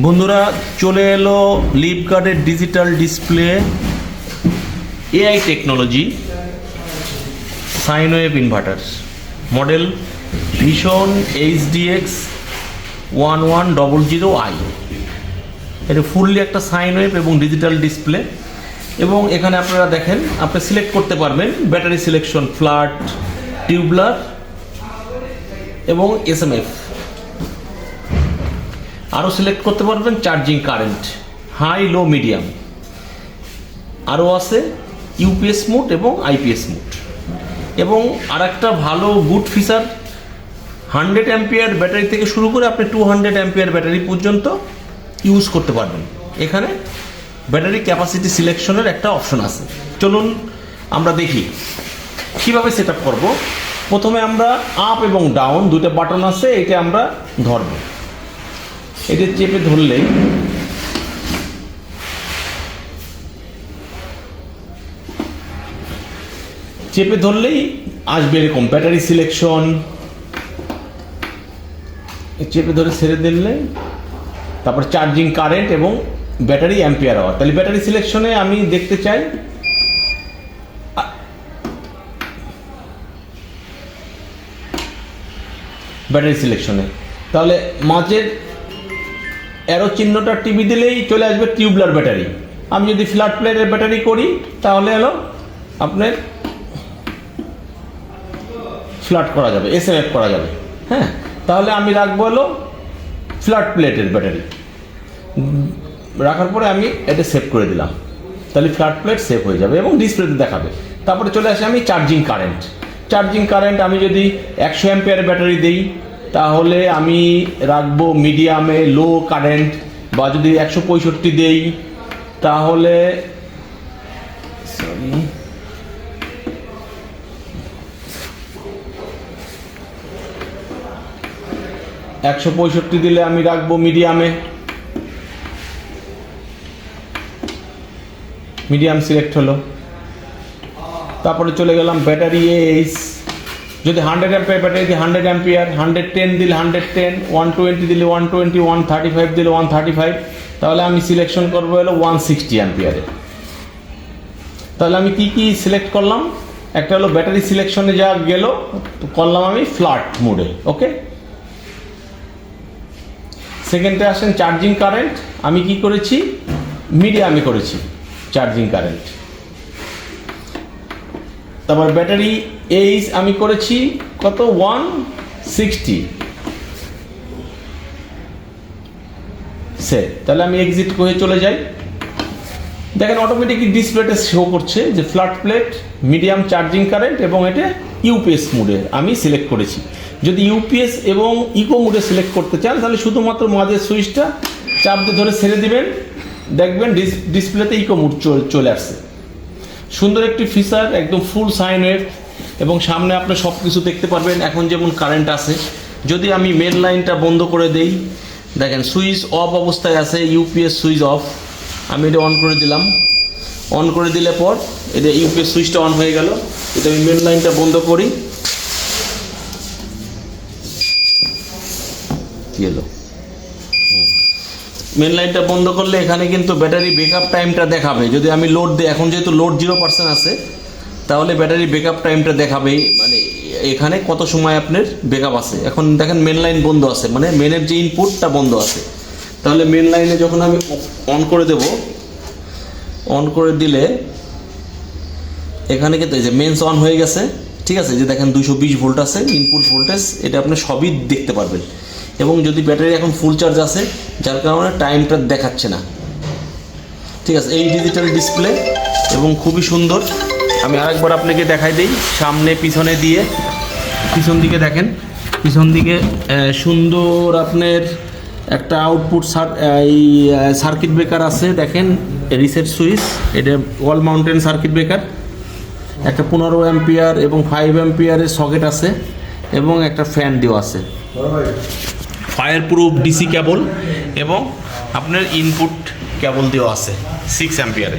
বন্ধুরা, চলে এলো লিপগার্ডের digital display AI technology sine wave inverter model ভীষণ HDX one one double zero I এটা ফুললি একটা সাইন ওয়েভ এবং ডিজিটাল ডিসপ্লে এবং এখানে আপনারা দেখেন, আপনি সিলেক্ট করতে পারবেন ব্যাটারি সিলেকশন ফ্ল্যাট টিউবলার এবং এসএমএফ আরও সিলেক্ট করতে পারবেন charging current high low medium আরও আছে ইউপিএস মোড এবং আইপিএস মোড এবং আর একটা ভালো good feature hundred ampere battery থেকে শুরু করে আপনি টু হান্ড্রেড অ্যাম্পিয়ার ব্যাটারি পর্যন্ত ইউজ করতে পারবেন। এখানে ব্যাটারি ক্যাপাসিটি সিলেকশনের একটা অপশন আছে। চলুন আমরা দেখি, কীভাবে সেট আপ করব? প্রথমে আমরা আপ এবং ডাউন দুটো বাটন আছে এটা আমরা ধরবো। এটা চেপে ধরলেই চেপে ধরলেই আসবে এরকম ব্যাটারি সিলেকশন চেপে ধরে ছেড়ে দিলে তারপর চার্জিং কারেন্ট এবং ব্যাটারি অ্যাম্পিয়ার আওয়ার তাহলে ব্যাটারি সিলেকশনে আমি দেখতে চাই ব্যাটারি সিলেকশনে তাহলে মাঝের অ্যারো চিহ্নটা টিভি দিলেই চলে আসবে টিউবলার ব্যাটারি আমি যদি ফ্ল্যাট প্লেটের ব্যাটারি করি, তাহলে হলো আপনার ফ্ল্যাট করা যাবে এস করা যাবে। হ্যাঁ? তাহলে আমি রাখব হলো ফ্ল্যাট প্লেটের ব্যাটারি রাখার পরে আমি এটা সেভ করে দিলাম। তাহলে ফ্ল্যাট প্লেট সেভ হয়ে যাবে এবং ডিসপ্লেতে দেখাবে। তারপরে চলে আসে আমি চার্জিং কারেন্ট চার্জিং কারেন্ট আমি যদি একশো অ্যাম্পিয়ার ব্যাটারি দিই তাহলে আমি রাখব মিডিয়ামে লো কারেন্ট বা যদি একশো পঁয়ষট্টি দেই, তাহলে একশো পঁয়ষট্টি দিলে আমি রাখব মিডিয়ামে। মিডিয়াম সিলেক্ট হলো। তারপরে চলে গেলাম ব্যাটারি এইস যদি হান্ড্রেড অ্যাম্পিয়ার ব্যাটারি দিয়ে হান্ড্রেড অ্যাম্পিয়ার হান্ড্রেড টেন দিলে হান্ড্রেড টেন ওয়ান টোয়েন্টি দিলে one twenty one thirty five দিলে ওয়ান থার্টি ফাইভ তাহলে আমি সিলেকশন করব হলো ওয়ান সিক্সটি অ্যাম্পিয়ারে তাহলে আমি কি কি সিলেক্ট করলাম? একটা হলো ব্যাটারি সিলেকশনে যা গেল, করলাম আমি ফ্ল্যাট মোডে ওকে সেকেন্ডে আসেন চার্জিং কারেন্ট আমি কি করেছি? মিডিয়ামে করেছি চার্জিং কারেন্ট তারপর ব্যাটারি এইচ আমি করেছি কত? ওয়ান সিক্সটি সে তাহলে আমি এক্সিট করে চলে যাই। দেখেন অটোমেটিকলি ডিসপ্লেতে শো করছে যে flat plate medium charging current এবং এটা ইউপিএস মোডে আমি সিলেক্ট করেছি। যদি ইউপিএস এবং ইকো মোডে সিলেক্ট করতে চান, তাহলে শুধুমাত্র মাঝের সুইচটা চাপ দিয়ে ধরে ছেড়ে দিবেন। দেখবেন ডিসপ্লেতে ইকো মোড চলে আসছে। সুন্দর একটি ফিচার একদম ফুল সাইন ওয়েভ এবং সামনে আপনি সব কিছু দেখতে পারবেন। এখন যেমন কারেন্ট আছে, যদি আমি মেন লাইনটা বন্ধ করে দেই, দেখেন সুইচ অফ অবস্থায় আছে ইউপিএস সুইচ অফ আমি এটা অন করে দিলাম। অন করে দিলে পর এটা ইউপিএস সুইচটা অন হয়ে গেল। এটা আমি মেন লাইনটা বন্ধ করি। হলো? মেন লাইনটা বন্ধ করলে এখানে কিন্তু ব্যাটারি ব্যাকআপ টাইমটা দেখাবে। যদি আমি লোড দিই, এখন যেহেতু লোড জিরো পার্সেন্ট আছে তাহলে ব্যাটারি ব্যাকআপ টাইমটা দেখাবে মানে এখানে কত সময় আপনার ব্যাকআপ আছে? এখন দেখেন মেন লাইন বন্ধ আছে মানে মেনের যে ইনপুটটা বন্ধ আছে। তাহলে মেন লাইনে যখন আমি অন করে দেব অন করে দিলে এখানে কিন্তু এই যে মেন্স অন হয়ে গেছে, ঠিক আছে? যে দেখেন দুশো বিশ ভোল্ট আছে ইনপুট ভোল্টেজ এটা আপনি সবই দেখতে পারবেন। এবং যদি ব্যাটারি এখন ফুল চার্জ আছে, যার কারণে টাইমটা দেখাচ্ছে না। ঠিক আছে? এই ডিজিটাল ডিসপ্লে এবং খুবই সুন্দর আমি আরেকবার আপনাকে দেখাই দিই। সামনে, পিছনে দিয়ে। পিছন দিকে দেখেন। পিছন দিকে সুন্দর আপনার একটা আউটপুট এই সার্কিট ব্রেকার আছে। দেখেন রিসেট সুইচ এটা ওয়াল মাউন্টেন সার্কিট ব্রেকার একটা পনেরো অ্যাম্পিয়ার এবং ফাইভ অ্যাম্পিয়ারের সকেট আছে এবং একটা ফ্যান দেওয়া আছে। ফায়ার প্রুফ ডিসি কেবল এবং আপনার ইনপুট কেবল দেওয়া আছে সিক্স অ্যাম্পিয়ারে